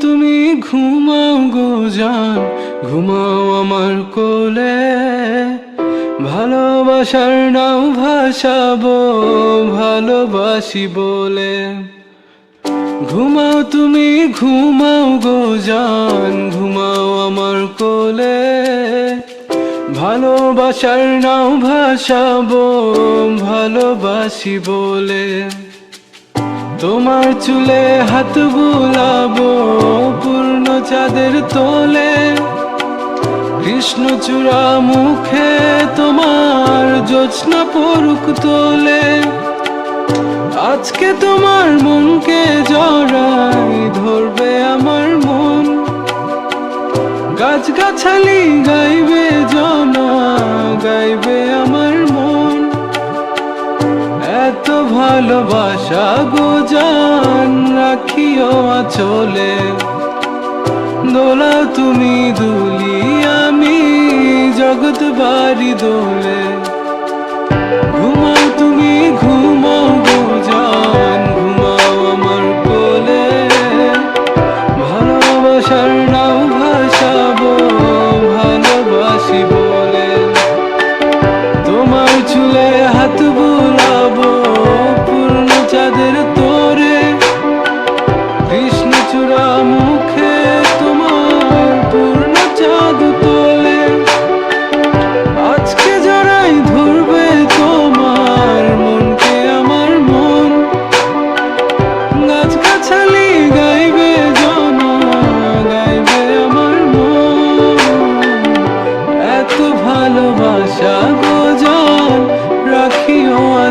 তুমি ঘুমাও গো জান, ঘুমাও আমার কোলে। ভালোবাসার নাও ভাসাবো, ভালোবাসি বলে। ঘুমাও তুমি, ঘুমাও গো জান, ঘুমাও আমার কোলে। ভালোবাসার নাও ভাসাবো, ভালোবাসি বলে। তোমার চুলে হাত বুলাবো পূর্ণ চাঁদের তোলে। কৃষ্ণচূড়া মুখে তোমার জোৎস্না পরুক তোলে। আজকে তোমার মনকে জড়াই ধরবে আমার মন। গাছগাছালি গাইবে জনা, গাইবে ভালোবাসা গোজান রাখিও আচলে। দোলা তুমি দুলি আমি জগৎ বাড়ি দোলে।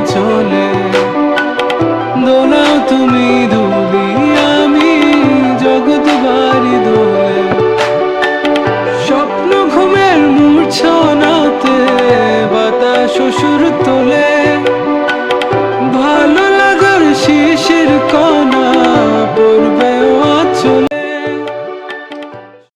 চলে। দোলাও তুমি